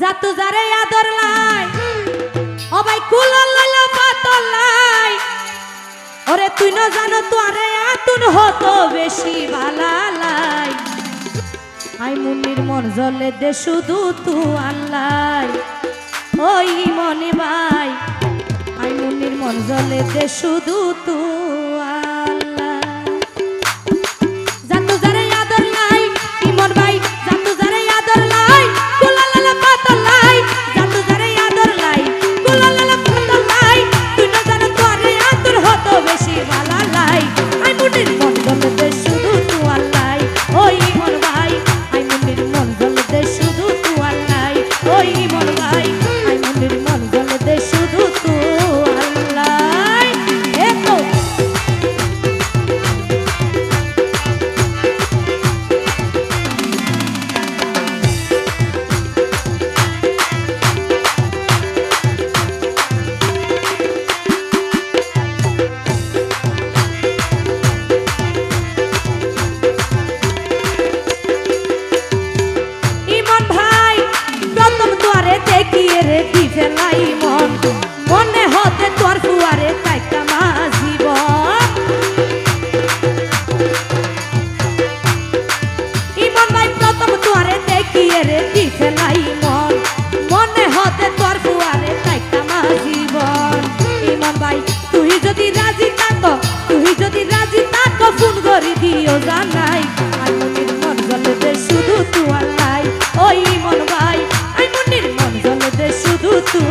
জাতু যারে আদর লাই। ও ভাই কুলাল লাইলা পাতল লাই। ওরে তুই না জানো তোরে আতুন হতো বেশি ভালা লাই। আই মুন্নির মন জলে দে শুধু তু আল্লাই। ওই মনে ভাই, আই মুন্নির মন জলে দে শুধু তু দেখিয়ে রে মন। মনে হতে তোর ফুয়ারে তাইকা মাঝিব ইমন ভাই তুই যদি রাজি থাকো, তুই যদি রাজি থাকো, ফোন করে দিও জানাই। আর মনির মন জলে শুধু তু আল্লাহ ওই মন ভাই আই মনির মন জলে শুধু তু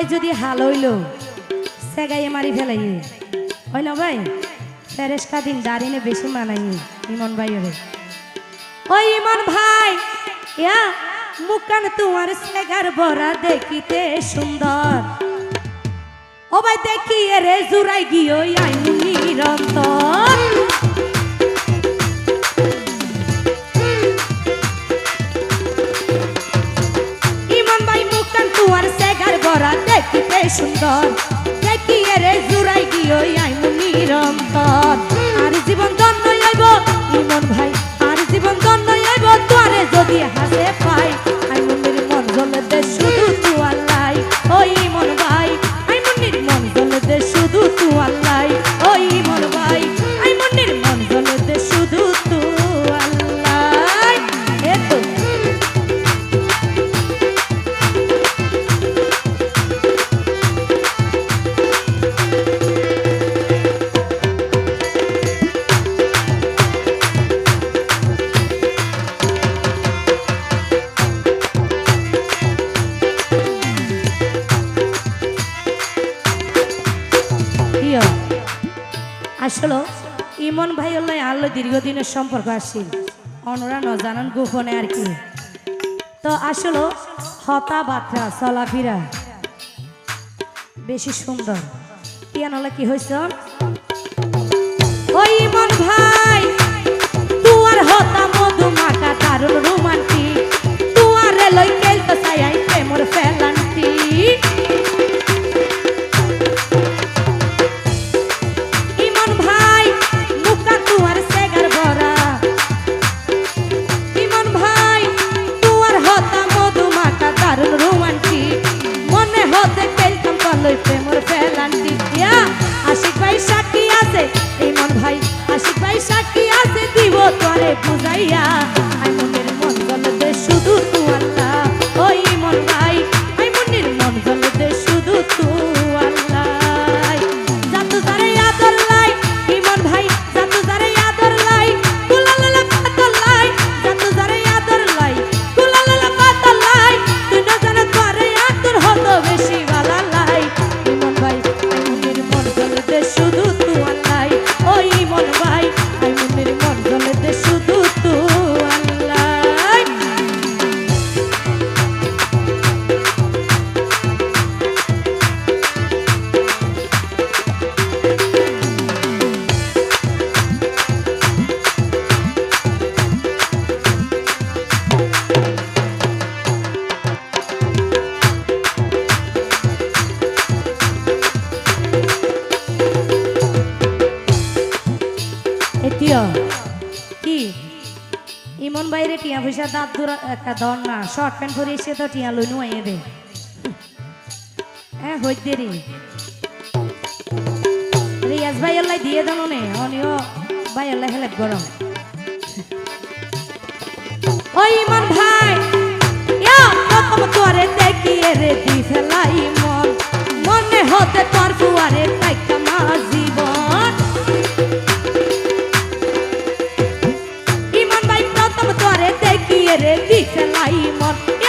ভাই যদি হাল হইল, সেগাইয়ে মারি ফেলাই হয় না ভাই? ফেরেস্কা দিন দাঁড়িয়ে বেশি মানাই ইমন ভাই রে ওই ইমন ভাই, ইয়া, মুকান তোমার সেগার বড়া দেখিতে সুন্দর। ও ভাই দেখিয়ে রে জুরাই গিয়ে আই নিরন্তর। সেগার দেখতে সুন্দর। দেখিয়ে রে জুড়াই গিয়ে আই নিরন্তর। আর জীবন দন্ন হইব, ইমন ভাই, আর জীবন দন্ন হইব তোরে যদি হাসে আসলে। ইমন ভাই হলো আল্লো দীর্ঘদিনের সম্পর্ক আসছিল অনরা ন জানান গোপনে আর কি। তো আসলো হতা বাত্রা, চলাফেরা। বেশি সুন্দর। পিয়ান হলে কি হয়েছে ওই ইমন ভাই, তুয়ার হতা মধু মাখা দারুণ রোমান্টিক। তুয়ারে লই কেলতে চাই প্রেমর ফেলান্তি তোরে প্রিয়। কি? ইমন বাইরে টিয়া পয়সা দাঁত ধরা, একটা ধর না শর্ট প্যান্ট পরে এসে তো টিয়া লই নুয়াইয়ে দে। হ্যাঁ হইতে রে। রিয়াজ ভাই আল্লাহ দিয়ে দেন নে, অনিও ভাই আল্লাহ হেল্প করো ওই ইমন ভাই তোরে চাই মন